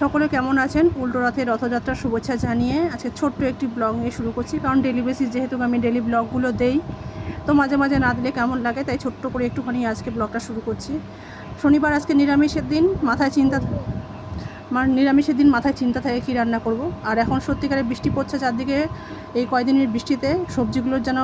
সকলে কেমন আছেন? উল্টো রথের রথযাত্রার শুভেচ্ছা জানিয়ে আজকে ছোট্ট একটি ব্লগ নিয়ে শুরু করছি। কারণ ডেলি বেসিস যেহেতু আমি ডেলি ব্লগগুলো দেই, তো মাঝে মাঝে না দিলে কেমন লাগে, তাই ছোট্ট করে একটুখানি আজকে ব্লগটা শুরু করছি। শনিবার আজকে নিরামিষের দিন, মাথায় চিন্তা আমার নিরামিষের দিন মাথায় চিন্তা থাকে কী রান্না করব। আর এখন সত্যিকারে বৃষ্টি পড়ছে চারদিকে, এই কয়দিনের বৃষ্টিতে সবজিগুলোর যেন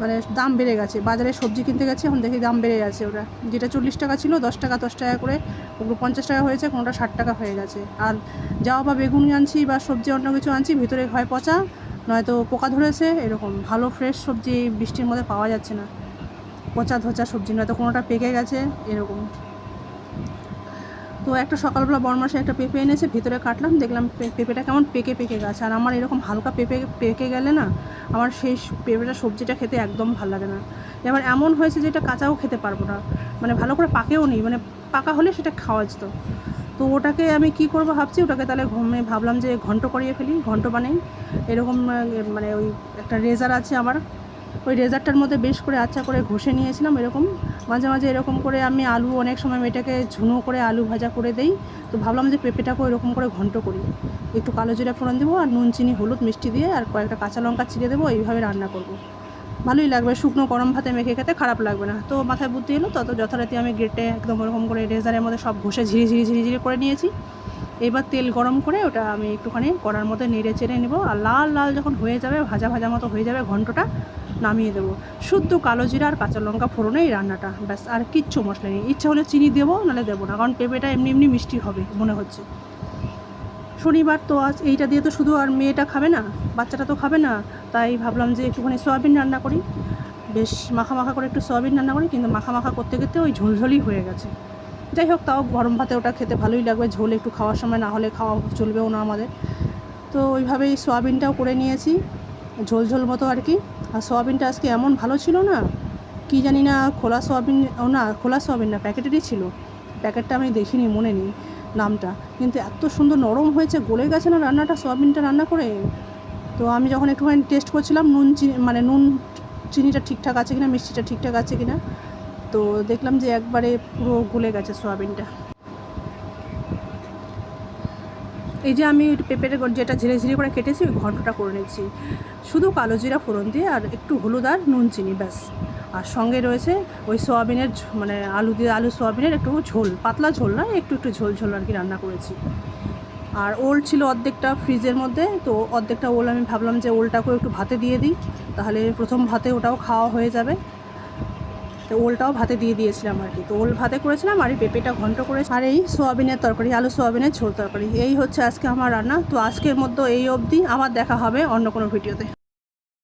মানে দাম বেড়ে গেছে। বাজারে সবজি কিনতে গেছে, এখন দেখি দাম বেড়ে গেছে ওরা যেটা চল্লিশ টাকা ছিল, দশ টাকা দশ টাকা করে, ওগুলো পঞ্চাশ টাকা হয়েছে কোনোটা ষাট টাকা হয়ে গেছে। আর যাও বা বেগুন আনছি বা সবজি অন্য কিছু আনছি, ভিতরে হয় পচা, নয়তো পোকা ধরেছে, এরকম ভালো ফ্রেশ সবজি বৃষ্টির মধ্যে পাওয়া যাচ্ছে না। পচা ধচা সবজি, নয়তো কোনোটা পেকে গেছে, এরকম। তো একটা সকালবেলা বরমাসে একটা পেঁপে এনেছে, ভিতরে কাটলাম, দেখলাম পেঁপেটা কেমন পেকে পেকে গেছে। আর আমার এরকম হালকা পেঁপে পেকে গেলে না, আমার সেই পেঁপেটা সবজিটা খেতে একদম ভালো লাগে না। এবার এমন হয়েছে যে এটা কাঁচাও খেতে পারব না। মানে ভালো করে পাকেও নেই মানে পাকা হলে সেটা খাওয়া যেত। তো ওটাকে আমি কি করব ভাবছি, ওটাকে তাহলে ঘুমে ভাবলাম যে ঘন্ট করিয়ে ফেলি, ঘন্ট বানাই। এরকম মানে ওই একটা রেজার আছে আমার। ওই রেজারটার মধ্যে বেশ করে আচ্ছা করে ঘষে নিয়েছিলাম এরকম। মাঝে মাঝে এরকম করে আমি আলু অনেক সময় মেয়েটাকে ঝুনো করে আলু ভাজা করে দেই। তো ভাবলাম যে পেঁপেটাকেও এরকম করে ঘন্ট করি। একটু কালো জিরা ফোড়ন দেবো আর নুন, চিনি, হলুদ, মিষ্টি দিয়ে আর কয়েকটা কাঁচা লঙ্কা ছিঁড়ে দেবো, এইভাবে রান্না করব। ভালোই লাগবে, শুকনো গরম ভাতে মেখে খেতে খারাপ লাগবে না। তো মাথায় বুদ্ধি এলো, তত যথারীতি আমি গেটে একদম ওরকম করে রেজারের মধ্যে সব ঘষে ঝিরি ঝিরি ঝিরি ঝিরি করে নিয়েছি। এবার তেল গরম করে ওটা আমি একটুখানি কড়ার মধ্যে নেড়ে চেড়ে নেব। আর লাল লাল যখন হয়ে যাবে, ভাজা ভাজা মতো হয়ে যাবে ঘন্টটা নামিয়ে দেবো। শুদ্ধ কালো জিরা আর কাঁচা লঙ্কা ফোড়নে এই রান্নাটা। ব্যাস, আর কিচ্ছু মশলা নেই। ইচ্ছা হলে চিনি দেবো, নাহলে দেবো না। কারণ পেঁপেটা এমনি এমনি মিষ্টি হবে, মনে হচ্ছে। শনিবার তো আজ এইটা দিয়ে তো শুধু আর মেয়েটা খাবে না, বাচ্চাটা তো খাবে না। তাই ভাবলাম যে একটুখানি সয়াবিন রান্না করি। বেশ মাখা মাখা করে একটু সয়াবিন রান্না করি, কিন্তু মাখা মাখা করতে করতে ওই ঝোলঝোলই হয়ে গেছে। যাই হোক, তাও গরম ভাতে ওটা খেতে ভালোই লাগবে। ঝোল একটু খাওয়ার সময় না হলে খাওয়া চলবেও না আমাদের। তো ওইভাবেই সয়াবিনটাও করে নিয়েছি। ঝোল ঝোল মতো আর কি। আর সোয়াবিনটা আজকে এমন ভালো ছিল না, কি জানি না খোলা সোয়াবিন, ও না, খোলা সোয়াবিন না, প্যাকেটেরই ছিল। প্যাকেটটা আমি দেখিনি, মনে নেই নামটা। কিন্তু এত সুন্দর নরম হয়েছে, গলে গেছে না রান্নাটা, সোয়াবিনটা রান্না করে? তো আমি যখন একটুখানি টেস্ট করছিলাম, নুন চিনি মানে নুন চিনিটা ঠিকঠাক আছে কিনা, মিষ্টিটা ঠিকঠাক আছে কিনা, তো দেখলাম যে একবারে পুরো গলে গেছে সয়াবিনটা। এই যে আমি পেঁপের যেটা ঝিরে ঝিরে করে কেটেছি, ওই ঘন্টটা করে নিচ্ছি শুধু কালো জিরা ফোড়ন দিয়ে আর একটু হলুদ আর নুন চিনি, ব্যাস। আর সঙ্গে রয়েছে ওই সোয়াবিনের মানে আলু দিয়ে আলু সোয়াবিনের একটু ঝোল, পাতলা ঝোল না, একটু একটু ঝোল ঝোল আর কি রান্না করেছি। আর ওল ছিল অর্ধেকটা ফ্রিজের মধ্যে, তো অর্ধেকটা ওল আমি ভাবলাম যে ওলটাকেও একটু ভাতে দিয়ে দিই, তাহলে প্রথম ভাতে ওটাও খাওয়া হয়ে যাবে। তো ওলটাও ভাতে দিয়ে দিয়েছিলাম আর কি। তো ওল ভাতে করেছিলাম আর এই পেঁপেটা ঘন্ট করে আর এই সোয়াবিনের তরকারি, আলু সোয়াবিনের ঝোল তরকারি। এই হচ্ছে আজকে আমার রান্না। তো আজকের মধ্যে এই অবধি। আমার দেখা হবে অন্য কোনো ভিডিওতে।